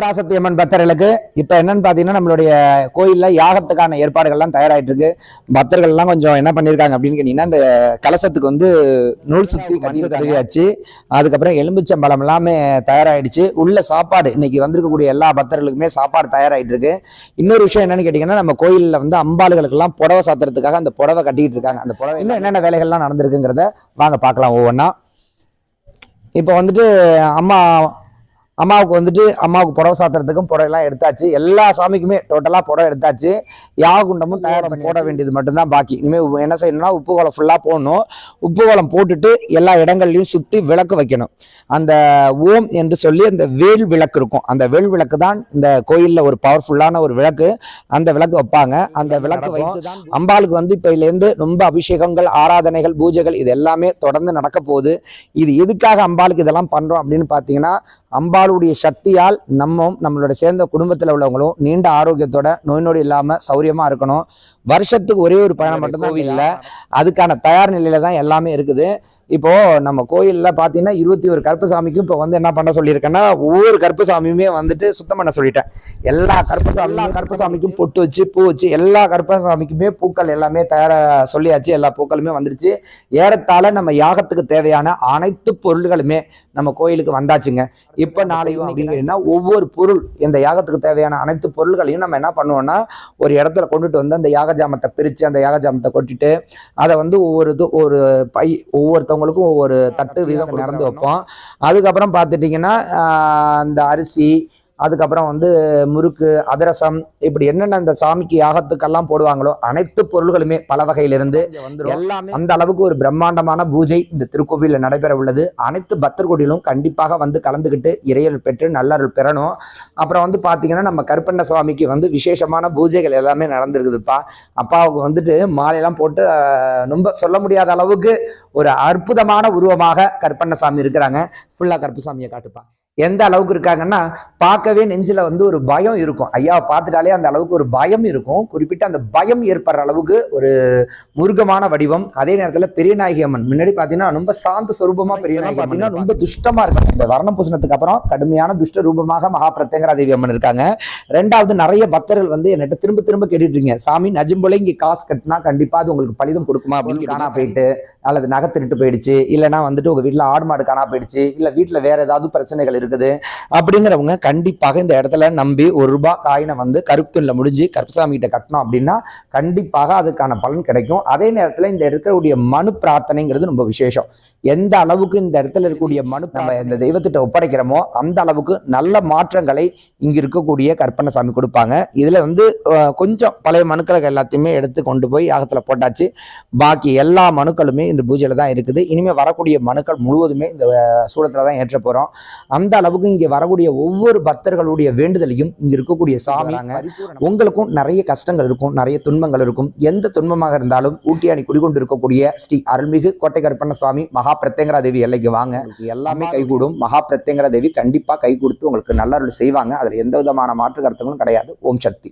சிவபராசக்தி அம்மன் பக்தர்களுக்கு இப்ப என்னன்னு பாத்தீங்கன்னா நம்மளுடைய கோயில்ல யாகத்துக்கான ஏற்பாடுகள்லாம் தயாராயிட்டு இருக்கு பக்தர்கள் எல்லாம் கொஞ்சம் என்ன பண்ணிருக்காங்க அப்படின்னு கேட்டீங்கன்னா இந்த கலசத்துக்கு வந்து நூல் சுத்தி கட்டி தருவியாச்சு அதுக்கப்புறம் எலும்புச்சம்பழம் எல்லாமே தயாராயிடுச்சு. உள்ள சாப்பாடு இன்னைக்கு வந்திருக்கக்கூடிய எல்லா பக்தர்களுக்குமே சாப்பாடு தயாராயிட்டு இருக்கு இன்னொரு விஷயம் என்னன்னு கேட்டீங்கன்னா நம்ம கோயில்ல வந்து அம்பாளுகளுக்கு எல்லாம் புடவை சாத்துறதுக்காக அந்த புடவை கட்டிட்டு இருக்காங்க அந்த புடவை இன்னும் என்னென்ன வேலைகள்லாம் நடந்திருக்குங்கிறத வாங்க பார்க்கலாம் ஒவ்வொன்றா இப்போ வந்துட்டு அம்மா அம்மாவுக்கு வந்துட்டு அம்மாவுக்கு புடவை சாத்துறதுக்கும் புடவைலாம் எடுத்தாச்சு. எல்லா சாமிக்குமே டோட்டலாக புடவை எடுத்தாச்சு. யாகுண்டமும் தயார் பண்ணி போட வேண்டியது மட்டும்தான் பாக்கி. இனிமேல் என்ன செய்யணும்னா உப்பு கோலம் ஃபுல்லாக போடணும். உப்பு கோலம் போட்டுட்டு எல்லா இடங்கள்லையும் சுற்றி விளக்கு வைக்கணும். அந்த ஓம் என்று சொல்லி அந்த வேல் விளக்கு இருக்கும். அந்த வேல் விளக்கு தான் இந்த கோயிலில் ஒரு பவர்ஃபுல்லான ஒரு விளக்கு. அந்த விளக்கு வைப்பாங்க. அந்த விளக்கு வைத்து தான் அம்பாளுக்கு வந்து இப்போலேருந்து ரொம்ப அபிஷேகங்கள் ஆராதனைகள் பூஜைகள் இது எல்லாமே தொடர்ந்து நடக்க போகுது. இது எதுக்காக அம்பாளுக்கு இதெல்லாம் பண்றோம் அப்படின்னு பார்த்தீங்கன்னா அம்பாளுடைய சக்தியால் நம்மும் நம்மளோட சேர்ந்த குடும்பத்தில் உள்ளவங்களும் நீண்ட ஆரோக்கியத்தோட நோய் நொடி இல்லாமல் சௌரியமா இருக்கணும். வருஷத்துக்கு ஒரே ஒரு பயணம் மட்டும்தான் இல்லை. அதுக்கான தயார் நிலையில தான் எல்லாமே இருக்குது. இப்போ நம்ம கோயில்ல பாத்தீங்கன்னா இருபத்தி ஒரு கருப்பசாமிக்கும் இப்போ வந்து என்ன பண்ண சொல்லியிருக்கேன்னா ஒவ்வொரு கருப்பசாமியுமே வந்துட்டு சுத்தம் பண்ண சொல்லிட்டேன். எல்லா கருப்பசாமி எல்லா கருப்பசாமிக்கும் பொட்டு வச்சு பூ வச்சு எல்லா கருப்பசாமிக்குமே பூக்கள் எல்லாமே தயார சொல்லியாச்சு. எல்லா பூக்களுமே வந்துடுச்சு ஏறத்தாழ நம்ம யாகத்துக்கு தேவையான அனைத்து பொருள்களுமே நம்ம கோயிலுக்கு வந்தாச்சுங்க. இப்போ நாளையும் அப்படின்னா ஒவ்வொரு பொருள் இந்த யாகத்துக்கு தேவையான அனைத்து பொருள்களையும் நம்ம என்ன பண்ணுவோம்னா ஒரு இடத்துல கொண்டுட்டு வந்து அந்த யாக ஜாமத்தை பிரித்து அந்த யாக ஜாமத்தை கொட்டிட்டு அதை வந்து ஒவ்வொரு இது ஒரு பை ஒவ்வொருத்தவங்களுக்கும் ஒவ்வொரு தட்டு வீதம் நிறந்து வைப்போம். அதுக்கப்புறம் பார்த்துட்டிங்கன்னா அந்த அரிசி அதுக்கப்புறம் வந்து முறுக்கு அதிரசம் இப்படி என்னென்ன இந்த சாமிக்கு யாகத்துக்கெல்லாம் போடுவாங்களோ அனைத்து பொருள்களுமே பல வகையிலிருந்து எல்லாமே அந்த அளவுக்கு ஒரு பிரம்மாண்டமான பூஜை இந்த திருக்கோவிலில் நடைபெற உள்ளது அனைத்து பக்தர் கோடியிலும் கண்டிப்பாக வந்து கலந்துக்கிட்டு இறையல் பெற்று நல்லருள் பெறணும். அப்புறம் வந்து பார்த்தீங்கன்னா நம்ம கருப்பண்ண சுவாமிக்கு வந்து விசேஷமான பூஜைகள் எல்லாமே நடந்திருக்குதுப்பா. அப்பாவுக்கு வந்துட்டு மாலையெல்லாம் போட்டு ரொம்ப சொல்ல முடியாத அளவுக்கு ஒரு அற்புதமான உருவமாக கருப்பண்ணசாமி இருக்கிறாங்க. ஃபுல்லாக கருப்பசாமியை காட்டுப்பா. எந்த அளவுக்கு இருக்காங்கன்னா பார்க்கவே நெஞ்சில வந்து ஒரு பயம் இருக்கும். ஐயாவை பார்த்துட்டாலே அந்த அளவுக்கு ஒரு பயம் இருக்கும். குறிப்பிட்ட அந்த பயம் ஏற்படுற அளவுக்கு ஒரு முருகமான வடிவம். அதே நேரத்தில் பெரியநாயகி அம்மன். முன்னாடி பார்த்தீங்கன்னா ரொம்ப சாந்த சொரூபமா பெரியநாயகி பார்த்தீங்கன்னா ரொம்ப துஷ்டமா இருக்காங்க இந்த வர்ண பூசணத்துக்கு அப்புறம் கடுமையான துஷ்ட ரூபமாக மகா பிரத்யங்கரா தேவி அம்மன் இருக்காங்க. ரெண்டாவது நிறைய பக்தர்கள் வந்து என்கிட்ட திரும்ப திரும்ப கேட்டுட்டு இருக்கீங்க சாமி நஜும்போல இங்க காசு கட்டினா கண்டிப்பா அது உங்களுக்கு பலிதம் கொடுக்குமா அப்படின்னு காணா போயிட்டு அல்லது நகை திருட்டு போயிடுச்சு. இல்லைன்னா வந்துட்டு உங்க வீட்டுல ஆடு மாடு காணா போயிடுச்சு. இல்ல வீட்டுல வேற ஏதாவது பிரச்சனைகள் இருக்குது. அப்படிங்கிறவங்க கண்டிப்பாக இந்த இடத்துல நம்பி ஒரு ரூபாய் காயினை வந்து கருப்புல முடிஞ்சு கருப்பசாமி கிட்ட கட்டணும் அப்படின்னா கண்டிப்பாக அதுக்கான பலன் கிடைக்கும். அதே நேரத்துல இந்த இருக்கக்கூடிய மனு பிரார்த்தனைங்கிறது ரொம்ப விசேஷம். எந்த அளவுக்கு இந்த இடத்துல இருக்கக்கூடிய மனு நம்ம இந்த தெய்வத்திட்ட ஒப்படைக்கிறோமோ அந்த அளவுக்கு நல்ல மாற்றங்களை இங்க இருக்கக்கூடிய கற்பனசாமி கொடுப்பாங்க. இதுல வந்து கொஞ்சம் பழைய மனுக்களை எல்லாத்தையுமே எடுத்து கொண்டு போய் யாகத்துல போட்டாச்சு. பாக்கி எல்லா மனுக்களுமே இந்த பூஜையில தான் இருக்குது. இனிமே வரக்கூடிய மனுக்கள் முழுவதுமே இந்த சூழத்துல சூடத்துல தான் ஏற்ற போறோம். அந்த அளவுக்கு இங்க வரக்கூடிய ஒவ்வொரு பக்தர்களுடைய வேண்டுதலையும் இங்க இருக்கக்கூடிய சாமி உங்களுக்கும் நிறைய கஷ்டங்கள் இருக்கும் நிறைய துன்பங்கள் இருக்கும். எந்த துன்பமாக இருந்தாலும் ஊட்டியாணி குடிகொண்டு இருக்கக்கூடிய ஸ்ரீ அருள்மிகு கோட்டை கருப்பண்ண சுவாமி மகா பிரத்யங்கரா தேவி எல்லைக்கு வாங்க. எல்லாமே கைகூடும். மகா பிரத்யங்கரா தேவி கண்டிப்பா கை கொடுத்து உங்களுக்கு நல்லருள் செய்வாங்க. அதுல எந்த விதமான மாற்று கருத்துங்களும் கிடையாது. ஓம் சக்தி.